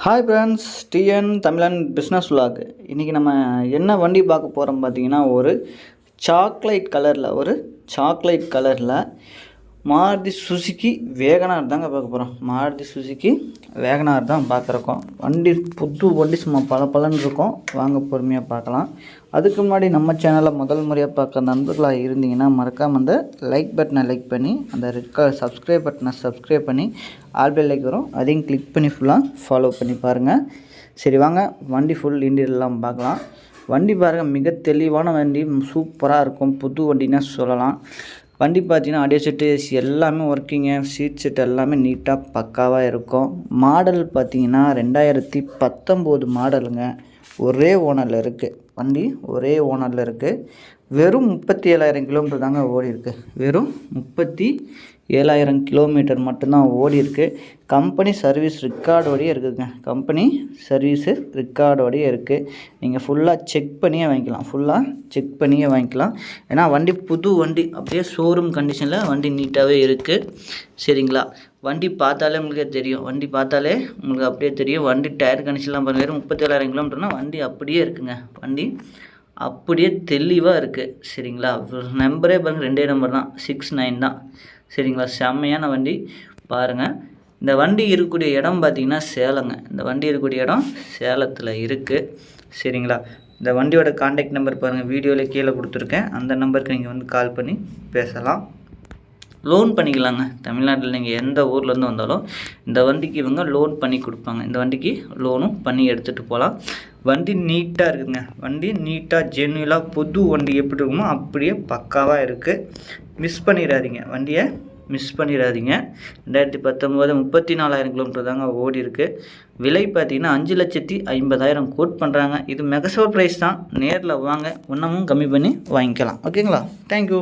Hi friends TN Tamilan business vlog. இன்றைக்கி நம்ம என்ன வண்டி பார்க்க போகிறோம் பார்த்தீங்கன்னா ஒரு சாக்லேட் கலரில் ஒரு சாக்லேட் கலரில் மாருதி சுசுக்கி வேகனார் தாங்க பார்க்க போகிறோம் மாருதி சுசுக்கி வேகனார் தான் பார்த்துருக்கோம். வண்டி புது வண்டி சும்மா பல பலன் இருக்கும். வாங்க பொறுமையாக பார்க்கலாம். அதுக்கு முன்னாடி நம்ம சேனலை முதல் முறையாக பார்க்க நண்பர்களாக இருந்தீங்கன்னா மறக்காமல் அந்த லைக் பட்டனை லைக் பண்ணி அந்த ரெட் கலர் சப்ஸ்கிரைப் பட்டனை சப்ஸ்கிரைப் பண்ணி ஆல்பெல் லைக் வரும். அதையும் கிளிக் பண்ணி ஃபுல்லாக ஃபாலோ பண்ணி பாருங்கள் சரி வாங்க. வண்டி ஃபுல் இன்டீரியர்லாம் பார்க்கலாம். வண்டி பாருங்கள் மிக தெளிவான வண்டி சூப்பராக இருக்கும். புது வண்டினே சொல்லலாம். வண்டி பார்த்தீங்கன்னா ஆடியோ செட்டு ஏசி எல்லாமே ஒர்க்கிங்கு சீட் செட் எல்லாமே நீட்டாக பக்காவாக இருக்கும். மாடல் பார்த்தீங்கன்னா ரெண்டாயிரத்தி பத்தொம்போது மாடலுங்க ஒரே ஓனரில் இருக்குது வண்டி ஒரே ஓனரில் இருக்குது வெறும் முப்பத்தி ஏழாயிரம் கிலோமீட்டர் தாங்க ஓடி இருக்குது வெறும் முப்பத்தி ஏழாயிரம் கிலோமீட்டர் மட்டும்தான் ஓடிருக்கு கம்பெனி சர்வீஸ் ரெக்கார்டோடயே இருக்குதுங்க. கம்பெனி சர்வீஸு ரெக்கார்டோடையே இருக்குது நீங்கள் ஃபுல்லாக செக் பண்ணியே வாங்கிக்கலாம். ஃபுல்லாக செக் பண்ணியே வாங்கிக்கலாம். ஏன்னா வண்டி புது வண்டி அப்படியே ஷோரூம் கண்டிஷனில் வண்டி நீட்டாகவே இருக்குது சரிங்களா? வண்டி பார்த்தாலே உங்களுக்கே தெரியும். வண்டி பார்த்தாலே உங்களுக்கு அப்படியே தெரியும். வண்டி டயர் கண்டிஷன்லாம் பாருங்கள் வெறும் முப்பத்தி கிலோமீட்டர்னால் வண்டி அப்படியே இருக்குங்க. வண்டி அப்படியே தெளிவாக இருக்குது சரிங்களா? நம்பரே பாருங்கள் ரெண்டே நம்பர் தான். சிக்ஸ் நைன் தான். சரிங்களா? செம்மையான வண்டி. பாருங்கள் இந்த வண்டி இருக்கக்கூடிய இடம் பார்த்தீங்கன்னா சேலங்க. இந்த வண்டி இருக்கக்கூடிய இடம் சேலத்தில் இருக்குது சரிங்களா? இந்த வண்டியோட காண்டாக்ட் நம்பர் பாருங்கள் வீடியோவில் கீழே கொடுத்துருக்கேன். அந்த நம்பருக்கு நீங்கள் வந்து கால் பண்ணி பேசலாம். லோன் பண்ணிக்கலாங்க. தமிழ்நாட்டில் நீங்கள் எந்த ஊர்லேருந்து வந்தாலும் இந்த வண்டிக்கு இவங்க லோன் பண்ணி கொடுப்பாங்க. இந்த வண்டிக்கு லோனும் பண்ணி எடுத்துகிட்டு போகலாம். வண்டி நீட்டாக இருக்குதுங்க. வண்டி நீட்டாக ஜென்யூலாக புது வண்டி எப்படி இருக்குமோ அப்படியே பக்காவாக இருக்குது மிஸ் பண்ணிடாதீங்க வண்டியை மிஸ் பண்ணிடாதீங்க ரெண்டாயிரத்தி பத்தொம்போது முப்பத்தி நாலாயிரம் கிலோமீட்டர் தாங்க ஓடி இருக்குது விலை பார்த்தீங்கன்னா அஞ்சு லட்சத்தி ஐம்பதாயிரம் கோட் பண்ணுறாங்க இது மெகசோர் ப்ரைஸ் தான். நேரில் வாங்க. இன்னமும் கம்மி பண்ணி வாங்கிக்கலாம். ஓகேங்களா? தேங்க்யூ